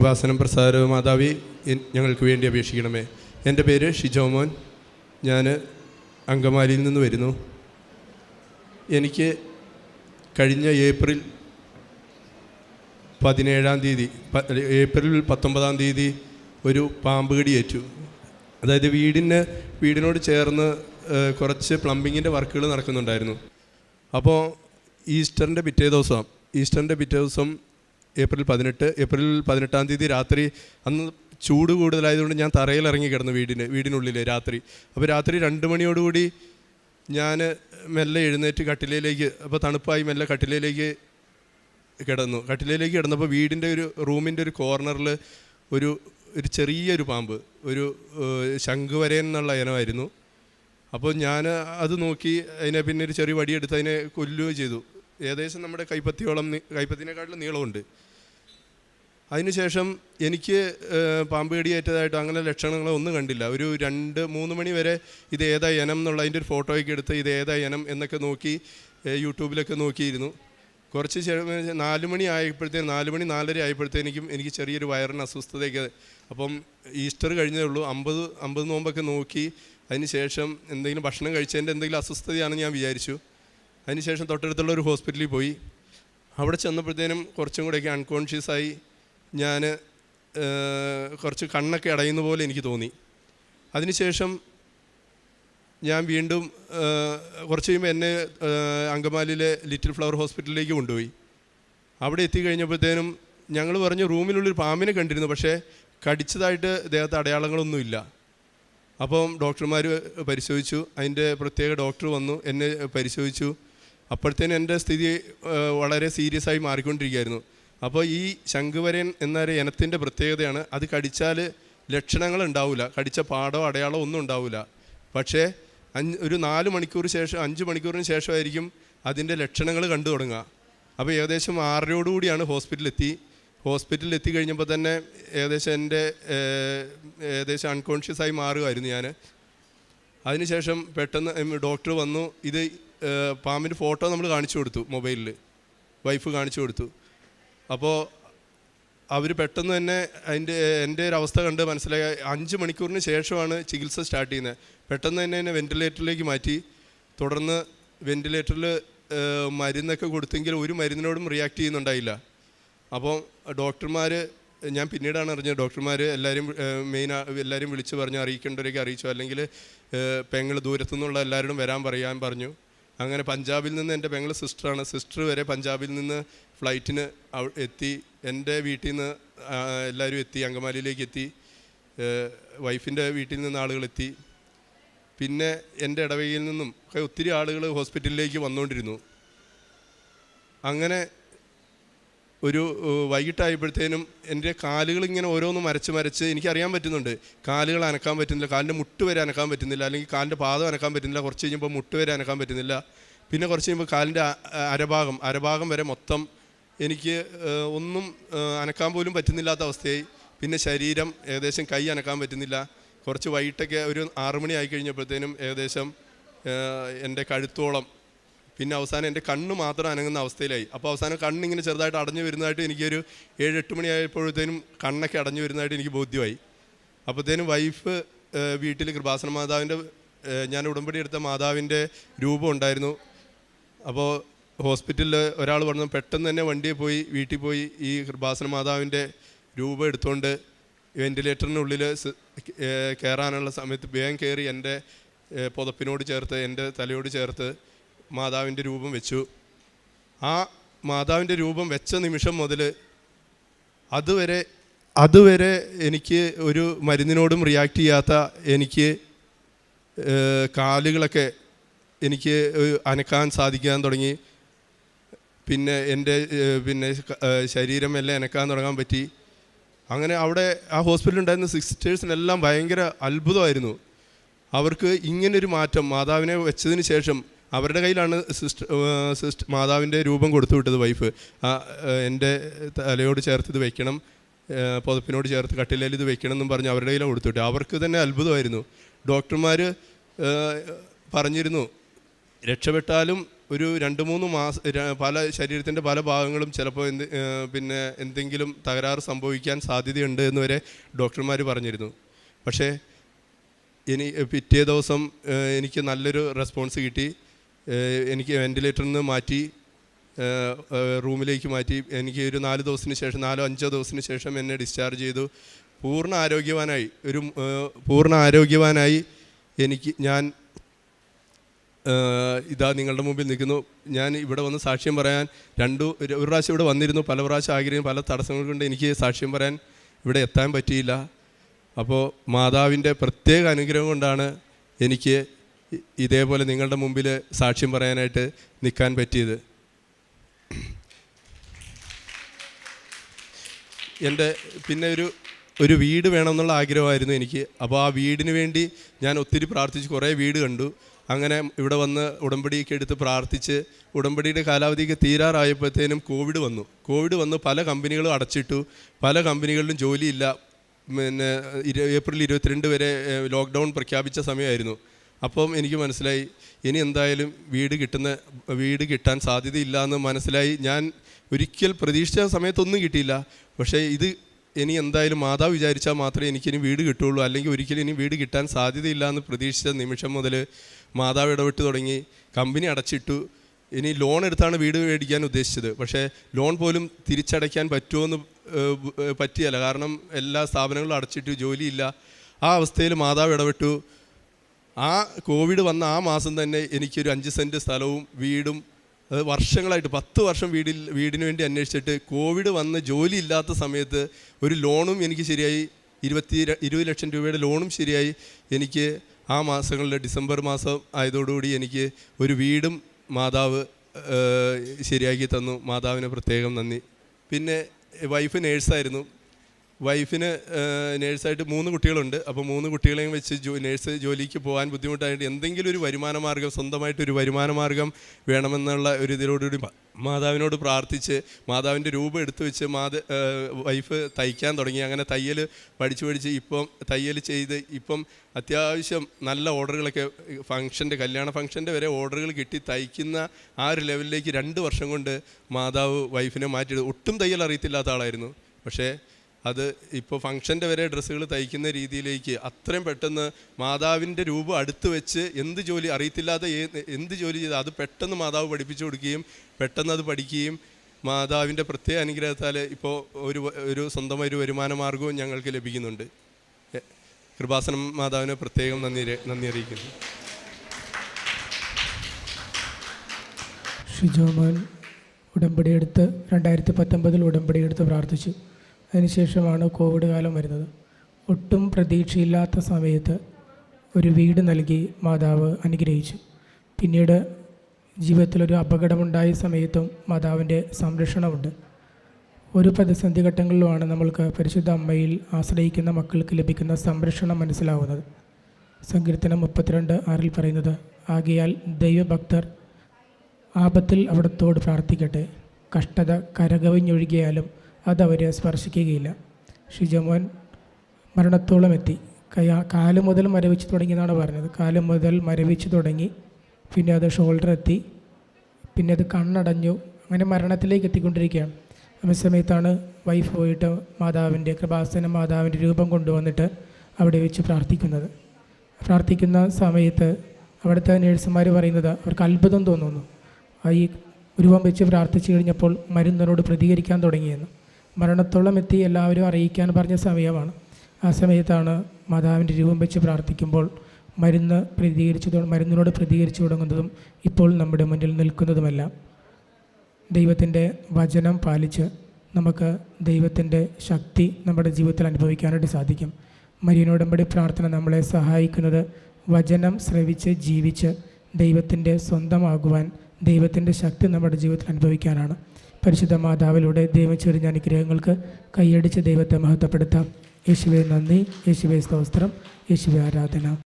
ഉപാസനം പ്രസാദ മാതാവി ഞങ്ങൾക്ക് വേണ്ടി അപേക്ഷിക്കണമേ. എന്റെ പേര് ഷിജോമോൻ ഞാൻ അങ്കമാലിയിൽ നിന്ന് വരുന്നു. എനിക്ക് കഴിഞ്ഞ ഏപ്രിൽ പതിനേഴാം തീയതി ഏപ്രിൽ പത്തൊമ്പതാം തീയതി ഒരു പാമ്പ് കടിയേറ്റു അതായത് വീടിന് വീടിനോട് ചേർന്ന് കുറച്ച് പ്ലംബിങ്ങിന്റെ വർക്കുകൾ നടക്കുന്നുണ്ടായിരുന്നു. അപ്പോൾ ഈസ്റ്ററിന്റെ പിറ്റേ ദിവസം ഈസ്റ്ററിന്റെ പിറ്റേ ദിവസം ഏപ്രിൽ പതിനെട്ട് ഏപ്രിൽ പതിനെട്ടാം തീയതി രാത്രി അന്ന് ചൂട് കൂടുതലായതുകൊണ്ട് ഞാൻ തറയിൽ ഇറങ്ങി കിടന്നു വീടിന് വീടിനുള്ളിൽ രാത്രി. അപ്പോൾ രാത്രി രണ്ട് മണിയോടുകൂടി ഞാൻ മെല്ലെ എഴുന്നേറ്റ് കട്ടിലയിലേക്ക് അപ്പോൾ തണുപ്പായി മെല്ലെ കട്ടിലയിലേക്ക് കിടന്നു. കട്ടിലയിലേക്ക് കിടന്നപ്പോൾ വീടിന്റെ ഒരു റൂമിന്റെ ഒരു കോർണറിൽ ഒരു ഒരു ചെറിയൊരു പാമ്പ് ഒരു ശംഖുവരയൻ എന്നുള്ള ഇനമായിരുന്നു. അപ്പോൾ ഞാൻ അത് നോക്കി അതിനെ പിന്നെ ഒരു ചെറിയ വടിയെടുത്ത് അതിനെ കൊല്ലുകയും ചെയ്തു. ഏകദേശം നമ്മുടെ കൈപ്പത്തിയോളം കൈപ്പത്തിനെക്കാട്ടിലും നീളമുണ്ട്. അതിനുശേഷം എനിക്ക് പാമ്പ് കടിയേറ്റതായിട്ടോ അങ്ങനെ ലക്ഷണങ്ങളോ ഒന്നും കണ്ടില്ല. ഒരു രണ്ട് മൂന്ന് മണി വരെ ഇത് ഏതാ ഇനം എന്നുള്ള അതിന്റെ ഒരു ഫോട്ടോയൊക്കെ എടുത്ത് ഇത് ഏതാ ഇനം എന്നൊക്കെ നോക്കി യൂട്യൂബിലൊക്കെ നോക്കിയിരുന്നു. കുറച്ച് നാല് മണി ആയപ്പോഴത്തേനും നാല് മണി നാലര ആയപ്പോഴത്തേനും എനിക്ക് ചെറിയൊരു വയറിന് അസ്വസ്ഥതയൊക്കെ. അപ്പം ഈസ്റ്റർ കഴിഞ്ഞേ ഉള്ളൂ. അമ്പത് അമ്പത് നോമ്പൊക്കെ നോക്കി അതിന് ശേഷം എന്തെങ്കിലും ഭക്ഷണം കഴിച്ചതിന്റെ എന്തെങ്കിലും അസ്വസ്ഥതയാണെന്ന് ഞാൻ വിചാരിച്ചു. അതിന് ശേഷം തൊട്ടടുത്തുള്ള ഒരു ഹോസ്പിറ്റലിൽ പോയി. അവിടെ ചെന്നപ്പോഴത്തേനും കുറച്ചും കൂടെയൊക്കെ അൺകോൺഷ്യസ് ആയി. ഞാൻ കുറച്ച് കണ്ണൊക്കെ അടയുന്ന പോലെ എനിക്ക് തോന്നി. അതിനുശേഷം ഞാൻ വീണ്ടും കുറച്ച് കഴിയുമ്പോൾ എന്നെ അങ്കമാലിയിലെ ലിറ്റിൽ ഫ്ലവർ ഹോസ്പിറ്റലിലേക്ക് കൊണ്ടുപോയി. അവിടെ എത്തിക്കഴിഞ്ഞപ്പോഴത്തേനും ഞങ്ങൾ പറഞ്ഞു റൂമിലുള്ളൊരു പാമ്പിനെ കണ്ടിരുന്നു പക്ഷേ കടിച്ചതായിട്ട് ദേഹത്ത് അടയാളങ്ങളൊന്നുമില്ല. അപ്പം ഡോക്ടർമാർ പരിശോധിച്ചു. അതിന്റെ പ്രത്യേക ഡോക്ടർ വന്നു എന്നെ പരിശോധിച്ചു. അപ്പോഴത്തേനും എന്റെ സ്ഥിതി വളരെ സീരിയസ് ആയി മാറിക്കൊണ്ടിരിക്കുകയായിരുന്നു. അപ്പോൾ ഈ ശംഖുവരൻ എന്നൊരു ഇനത്തിന്റെ പ്രത്യേകതയാണ് അത് കടിച്ചാൽ ലക്ഷണങ്ങൾ ഉണ്ടാവില്ല. കടിച്ച പാടോ അടയാളോ ഒന്നും ഉണ്ടാവില്ല. പക്ഷേ അഞ്ച് ഒരു നാല് മണിക്കൂർ ശേഷം അഞ്ച് മണിക്കൂറിന് ശേഷമായിരിക്കും അതിന്റെ ലക്ഷണങ്ങൾ കണ്ടു തുടങ്ങുക. അപ്പോൾ ഏകദേശം ആറരയോടുകൂടിയാണ് ഹോസ്പിറ്റലിലെത്തി. ഹോസ്പിറ്റലിൽ എത്തി കഴിഞ്ഞപ്പോൾ തന്നെ ഏകദേശം എന്റെ ഏകദേശം അൺകോൺഷ്യസ് ആയി മാറുമായിരുന്നു ഞാൻ. അതിനുശേഷം പെട്ടെന്ന് ഡോക്ടർ വന്നു. ഇത് പാമ്പിന്റെ ഫോട്ടോ നമ്മൾ കാണിച്ചു കൊടുത്തു മൊബൈലിൽ വൈഫ് കാണിച്ചു കൊടുത്തു. അപ്പോൾ അവർ പെട്ടെന്ന് തന്നെ അതിന്റെ എന്റെ ഒരു അവസ്ഥ കണ്ട് മനസ്സിലായി. അഞ്ച് മണിക്കൂറിന് ശേഷമാണ് ചികിത്സ സ്റ്റാർട്ട് ചെയ്യുന്നത്. പെട്ടെന്ന് തന്നെ എന്നെ വെന്റിലേറ്ററിലേക്ക് മാറ്റി. തുടർന്ന് വെന്റിലേറ്ററിൽ മരുന്നൊക്കെ കൊടുത്തെങ്കിൽ ഒരു മരുന്നിനോടും റിയാക്ട് ചെയ്യുന്നുണ്ടായില്ല. അപ്പോൾ ഡോക്ടർമാർ ഞാൻ പിന്നീടാണ് അറിഞ്ഞത് ഡോക്ടർമാർ എല്ലാവരും മെയിൻ എല്ലാവരും വിളിച്ച് പറഞ്ഞു അറിയിക്കേണ്ടവരൊക്കെ അറിയിച്ചു. അല്ലെങ്കിൽ പെങ്ങൾ ദൂരത്തു നിന്നുള്ള എല്ലാവരോടും വരാൻ പറയാൻ പറഞ്ഞു. അങ്ങനെ പഞ്ചാബിൽ നിന്ന് എന്റെ പെങ്ങൾ സിസ്റ്ററാണ്. സിസ്റ്റർ വരെ പഞ്ചാബിൽ നിന്ന് ഫ്ലൈറ്റിന് എത്തി. എന്റെ വീട്ടിൽ നിന്ന് എല്ലാവരും എത്തി. അങ്കമാലിയിലേക്ക് എത്തി. വൈഫിന്റെ വീട്ടിൽ നിന്ന് ആളുകൾ എത്തി. പിന്നെ എന്റെ ഇടവകയിൽ നിന്നും ഒക്കെ ഒത്തിരി ആളുകൾ ഹോസ്പിറ്റലിലേക്ക് വന്നുകൊണ്ടിരുന്നു അങ്ങനെ ഒരു വൈകിട്ടായപ്പോഴത്തേനും എന്റെ കാലുകൾ ഇങ്ങനെ ഓരോന്ന് മരച്ച് മരച്ച് എനിക്കറിയാൻ പറ്റുന്നുണ്ട്. കാലുകൾ അനക്കാൻ പറ്റുന്നില്ല കാലിന്റെ മുട്ട് വരെ അനക്കാൻ പറ്റുന്നില്ല അല്ലെങ്കിൽ കാലിന്റെ പാദം അനക്കാൻ പറ്റുന്നില്ല കുറച്ച് കഴിഞ്ഞപ്പോൾ മുട്ട് വരെ അനക്കാൻ പറ്റുന്നില്ല. പിന്നെ കുറച്ച് കഴിയുമ്പോൾ കാലിന്റെ അരഭാഗം അരഭാഗം വരെ മൊത്തം എനിക്ക് ഒന്നും അനക്കാൻ പോലും പറ്റുന്നില്ലാത്ത അവസ്ഥയായി. പിന്നെ ശരീരം ഏകദേശം കൈ അനക്കാൻ പറ്റുന്നില്ല. കുറച്ച് വൈകിട്ടൊക്കെ ഒരു ആറുമണി ആയി കഴിഞ്ഞപ്പോഴത്തേനും ഏകദേശം എന്റെ കഴുത്തോളം പിന്നെ അവസാനം എന്റെ കണ്ണ് മാത്രം അനങ്ങുന്ന അവസ്ഥയിലായി. അപ്പോൾ അവസാനം കണ്ണിങ്ങനെ ചെറുതായിട്ട് അടഞ്ഞു വരുന്നതായിട്ട് എനിക്കൊരു ഏഴ് എട്ട് മണിയായപ്പോഴത്തേനും കണ്ണൊക്കെ അടഞ്ഞു വരുന്നതായിട്ട് എനിക്ക് ബോധ്യമായി. അപ്പോഴത്തേനും വൈഫ് വീട്ടിൽ കൃപാസന മാതാവിന്റെ ഞാൻ ഉടമ്പടി എടുത്ത മാതാവിന്റെ രൂപം ഉണ്ടായിരുന്നു. അപ്പോൾ ഹോസ്പിറ്റലിൽ ഒരാൾ പറഞ്ഞു പെട്ടെന്ന് തന്നെ വണ്ടിയിൽ പോയി വീട്ടിൽ പോയി ഈ കൃപാസന മാതാവിന്റെ രൂപം എടുത്തുകൊണ്ട് വെന്റിലേറ്ററിനുള്ളിൽ കയറാനുള്ള സമയത്ത് വേഗം കയറി എന്റെ പുതപ്പിനോട് ചേർത്ത് എന്റെ തലയോട് ചേർത്ത് മാതാവിന്റെ രൂപം വെച്ചു. ആ മാതാവിന്റെ രൂപം വെച്ച നിമിഷം മുതൽ അതുവരെ അതുവരെ എനിക്ക് ഒരു മരുന്നിനോടും റിയാക്ട് ചെയ്യാത്ത എനിക്ക് കാലുകളൊക്കെ എനിക്ക് അനക്കാൻ സാധിക്കാൻ തുടങ്ങി. പിന്നെ എന്റെ പിന്നെ ശരീരം എല്ലാം അനക്കാൻ തുടങ്ങാൻ പറ്റി. അങ്ങനെ അവിടെ ആ ഹോസ്പിറ്റലിൽ ഉണ്ടായിരുന്ന സിസ്റ്റേഴ്സിനെല്ലാം ഭയങ്കര അത്ഭുതമായിരുന്നു. അവർക്ക് ഇങ്ങനൊരു മാറ്റം മാതാവിനെ വെച്ചതിന് ശേഷം അവരുടെ കയ്യിലാണ് സിസ്റ്റർ സിസ്റ്റർ മാതാവിന്റെ രൂപം കൊടുത്തു വിട്ടത് വൈഫ്. എന്റെ തലയോട് ചേർത്ത് ഇത് വയ്ക്കണം പുതപ്പിനോട് ചേർത്ത് കട്ടിലേൽ ഇത് വെക്കണം എന്നും പറഞ്ഞ് അവരുടെ കയ്യിലാണ് കൊടുത്തു വിട്ടു അവർക്ക് തന്നെ അത്ഭുതമായിരുന്നു. ഡോക്ടർമാർ പറഞ്ഞിരുന്നു രക്ഷപ്പെട്ടാലും ഒരു രണ്ട് മൂന്ന് മാസം പല ശരീരത്തിന്റെ പല ഭാഗങ്ങളും ചിലപ്പോൾ എന്ത് പിന്നെ എന്തെങ്കിലും തകരാറ് സംഭവിക്കാൻ സാധ്യതയുണ്ട് എന്ന് വരെ ഡോക്ടർമാർ പറഞ്ഞിരുന്നു. പക്ഷേ ഇനി പിറ്റേ ദിവസം എനിക്ക് നല്ലൊരു റെസ്പോൺസ് കിട്ടി. എനിക്ക് വെന്റിലേറ്ററിൽ നിന്ന് മാറ്റി റൂമിലേക്ക് മാറ്റി. എനിക്ക് ഒരു നാല് ദിവസത്തിന് ശേഷം നാലോ അഞ്ചോ ദിവസത്തിന് ശേഷം എന്നെ ഡിസ്ചാർജ് ചെയ്തു. പൂർണ ആരോഗ്യവാനായി. ഒരു പൂർണ ആരോഗ്യവാനായി എനിക്ക് ഞാൻ ഇതാ നിങ്ങളുടെ മുമ്പിൽ നിൽക്കുന്നു. ഞാൻ ഇവിടെ വന്ന് സാക്ഷ്യം പറയാൻ രണ്ടു ഒരു പ്രാവശ്യം ഇവിടെ വന്നിരുന്നു. പല പ്രാവശ്യം ആഗ്രഹം പല തടസ്സങ്ങൾ കൊണ്ട് എനിക്ക് സാക്ഷ്യം പറയാൻ ഇവിടെ എത്താൻ പറ്റിയില്ല. അപ്പോൾ മാതാവിന്റെ പ്രത്യേക അനുഗ്രഹം കൊണ്ടാണ് എനിക്ക് ഇതേപോലെ നിങ്ങളുടെ മുമ്പിൽ സാക്ഷ്യം പറയാനായിട്ട് നിൽക്കാൻ പറ്റിയത്? എന്റെ പിന്നെ ഒരു ഒരു വീട് വേണമെന്നുള്ള ആഗ്രഹമായിരുന്നു എനിക്ക്. അപ്പോൾ ആ വീടിന് വേണ്ടി ഞാൻ ഒത്തിരി പ്രാർത്ഥിച്ച് കുറേ വീട് കണ്ടു. അങ്ങനെ ഇവിടെ വന്ന് ഉടമ്പടിയൊക്കെ എടുത്ത് പ്രാർത്ഥിച്ച് ഉടമ്പടിയുടെ കാലാവധിക്ക് തീരാറായപ്പോഴത്തേനും കോവിഡ് വന്നു. കോവിഡ് വന്ന് പല കമ്പനികളും അടച്ചിട്ടു. പല കമ്പനികളിലും ജോലിയില്ല. പിന്നെ ഏപ്രിൽ ഇരുപത്തിരണ്ട് വരെ ലോക്ക്ഡൗൺ പ്രഖ്യാപിച്ച സമയമായിരുന്നു. അപ്പം എനിക്ക് മനസ്സിലായി ഇനി എന്തായാലും വീട് കിട്ടുന്ന വീട് കിട്ടാൻ സാധ്യതയില്ല എന്ന് മനസ്സിലായി. ഞാൻ ഒരിക്കൽ പ്രതീക്ഷിച്ച സമയത്തൊന്നും കിട്ടിയില്ല. പക്ഷേ ഇത് ഇനി എന്തായാലും മാതാവ് വിചാരിച്ചാൽ മാത്രമേ എനിക്കിനി വീട് കിട്ടുള്ളൂ അല്ലെങ്കിൽ ഒരിക്കലും ഇനി വീട് കിട്ടാൻ സാധ്യതയില്ല എന്ന് പ്രതീക്ഷിച്ച നിമിഷം മുതൽ മാതാവ് ഇടപെട്ട് തുടങ്ങി. കമ്പനി അടച്ചിട്ടു. ഇനി ലോൺ എടുത്താണ് വീട് മേടിക്കാൻ ഉദ്ദേശിച്ചത്. പക്ഷേ ലോൺ പോലും തിരിച്ചടയ്ക്കാൻ പറ്റുമോയെന്ന് ഏഹ്, ഏഹ്, പറ്റിയല്ല. കാരണം എല്ലാ സ്ഥാപനങ്ങളും അടച്ചിട്ടു ജോലിയില്ല. ആ അവസ്ഥയിൽ മാതാവ് ഇടപെട്ടു. ആ കോവിഡ് വന്ന ആ മാസം തന്നെ എനിക്കൊരു അഞ്ച് സെന്റ് സ്ഥലവും വീടും വർഷങ്ങളായിട്ട് പത്ത് വർഷം വീടിൽ വീടിന് വേണ്ടി അന്വേഷിച്ചിട്ട് കോവിഡ് വന്ന് ജോലി ഇല്ലാത്ത സമയത്ത് ഒരു ലോണും എനിക്ക് ശരിയായി ഇരുപത്തി ഇരുപത് ലക്ഷം രൂപയുടെ ലോണും ശരിയായി എനിക്ക് ആ മാസങ്ങളിൽ ഡിസംബർ മാസം ആയതോടുകൂടി എനിക്ക് ഒരു വീടും മാതാവ് ശരിയാക്കി തന്നു. മാതാവിന് പ്രത്യേകം നന്ദി. പിന്നെ വൈഫ് നേഴ്സായിരുന്നു. വൈഫിന് നേഴ്സായിട്ട് മൂന്ന് കുട്ടികളുണ്ട്. അപ്പോൾ മൂന്ന് കുട്ടികളെയും വെച്ച് ജോ നേഴ്സ് ജോലിക്ക് പോകാൻ ബുദ്ധിമുട്ടായിട്ട് എന്തെങ്കിലും ഒരു വരുമാന മാർഗം സ്വന്തമായിട്ട് ഒരു വരുമാന മാർഗം വേണമെന്നുള്ള ഒരു ഇതിലോടുകൂടി മാതാവിനോട് പ്രാർത്ഥിച്ച് മാതാവിന്റെ രൂപം എടുത്തു വെച്ച് മാത വൈഫ് തയ്ക്കാൻ തുടങ്ങി. അങ്ങനെ തയ്യൽ പഠിച്ച് പഠിച്ച് ഇപ്പം തയ്യൽ ചെയ്ത് ഇപ്പം അത്യാവശ്യം നല്ല ഓർഡറുകളൊക്കെ ഫംഗ്ഷന്റെ കല്യാണ ഫംഗ്ഷന്റെ വരെ ഓർഡറുകൾ കിട്ടി തയ്ക്കുന്ന ആ ഒരു ലെവലിലേക്ക് രണ്ട് വർഷം കൊണ്ട് മാതാവ് വൈഫിനെ മാറ്റിയത് ഒട്ടും തയ്യൽ അറിയത്തില്ലാത്ത ആളായിരുന്നു. പക്ഷേ അത് ഇപ്പോൾ ഫംഗ്ഷന്റെ വരെ ഡ്രസ്സുകൾ തയ്ക്കുന്ന രീതിയിലേക്ക് അത്രയും പെട്ടെന്ന് മാതാവിന്റെ രൂപം അടുത്ത് വെച്ച് എന്ത് ജോലി അറിയത്തില്ലാതെ എന്ത് ജോലി ചെയ്ത് അത് പെട്ടെന്ന് മാതാവ് പഠിപ്പിച്ചു കൊടുക്കുകയും പെട്ടെന്ന് അത് പഠിക്കുകയും മാതാവിന്റെ പ്രത്യേക അനുഗ്രഹത്താൽ ഇപ്പോൾ ഒരു ഒരു സ്വന്തമായ ഒരു വരുമാന മാർഗവും ഞങ്ങൾക്ക് ലഭിക്കുന്നുണ്ട്. കൃപാസനം മാതാവിനെ പ്രത്യേകം നന്ദി നന്ദി അറിയിക്കുന്നു. ഷിജോമോൻ ഉടമ്പടിയെടുത്ത് രണ്ടായിരത്തി പത്തൊമ്പതിൽ ഉടമ്പടിയെടുത്ത് പ്രാർത്ഥിച്ചു. അതിനുശേഷമാണ് കോവിഡ് കാലം വരുന്നത്. ഒട്ടും പ്രതീക്ഷയില്ലാത്ത സമയത്ത് ഒരു വീട് നൽകി മാതാവ് അനുഗ്രഹിച്ചു. പിന്നീട് ജീവിതത്തിലൊരു അപകടമുണ്ടായ സമയത്തും മാതാവിന്റെ സംരക്ഷണമുണ്ട്. ഒരു പ്രതിസന്ധി ഘട്ടങ്ങളിലുമാണ് നമ്മൾക്ക് പരിശുദ്ധ അമ്മയിൽ ആശ്രയിക്കുന്ന മക്കൾക്ക് ലഭിക്കുന്ന സംരക്ഷണം മനസ്സിലാവുന്നത്. സങ്കീർത്തനം മുപ്പത്തിരണ്ട് ആറിൽ പറയുന്നത് ആകയാൽ ദൈവഭക്തർ ആപത്തിൽ അവിടത്തോട് പ്രാർത്ഥിക്കട്ടെ. കഷ്ടത കരകവിഞ്ഞൊഴുകിയാലും അതവരെ സ്പർശിക്കുകയില്ല. ഷിജമോൻ മരണത്തോളം എത്തി. കാൽ മുതൽ മരവിച്ച് തുടങ്ങി എന്നാണ് പറഞ്ഞത്. കാൽ മുതൽ മരവിച്ച് തുടങ്ങി. പിന്നെ അത് ഷോൾഡർ എത്തി. പിന്നെ അത് കണ്ണടഞ്ഞു. അങ്ങനെ മരണത്തിലേക്ക് എത്തിക്കൊണ്ടിരിക്കുകയാണ്. ആ സമയത്താണ് വൈഫ് പോയിട്ട് മാതാവിന്റെ കൃപാസന മാതാവിന്റെ രൂപം കൊണ്ടുവന്നിട്ട് അവിടെ വെച്ച് പ്രാർത്ഥിക്കുന്നത്. പ്രാർത്ഥിക്കുന്ന സമയത്ത് അവിടുത്തെ നേഴ്സുമാർ പറയുന്നത് അവർക്ക് അത്ഭുതം തോന്നുന്നു. ഈ രൂപം വെച്ച് പ്രാർത്ഥിച്ചു കഴിഞ്ഞപ്പോൾ മരുന്നിനോട് പ്രതികരിക്കാൻ തുടങ്ങിയെന്ന്. മരണത്തോളം എത്തി എല്ലാവരും അറിയിക്കാൻ പറഞ്ഞ സമയമാണ്. ആ സമയത്താണ് മാതാവിന്റെ രൂപം വെച്ച് പ്രാർത്ഥിക്കുമ്പോൾ മരുന്ന് പ്രതികരിച്ചു മരുന്നിനോട് പ്രതികരിച്ചു തുടങ്ങുന്നതും ഇപ്പോൾ നമ്മുടെ മുന്നിൽ നിൽക്കുന്നതുമെല്ലാം. ദൈവത്തിന്റെ വചനം പാലിച്ച് നമുക്ക് ദൈവത്തിന്റെ ശക്തി നമ്മുടെ ജീവിതത്തിൽ അനുഭവിക്കാനായിട്ട് സാധിക്കും. മരിയനോടമ്പടി പ്രാർത്ഥന നമ്മളെ സഹായിക്കുന്നത് വചനം ശ്രവിച്ച് ജീവിച്ച് ദൈവത്തിന്റെ സ്വന്തമാകുവാൻ ദൈവത്തിന്റെ ശക്തി നമ്മുടെ ജീവിതത്തിൽ അനുഭവിക്കാനാണ്. പരിശുദ്ധ മാതാവിലൂടെ ദൈവം അനുഗ്രഹങ്ങൾക്ക് കൈയടിച്ച് ദൈവത്തെ മഹത്വപ്പെടുത്താം. യേശുവെ നന്ദി. യേശുവെ സ്തോത്രം. യേശുവെ ആരാധന.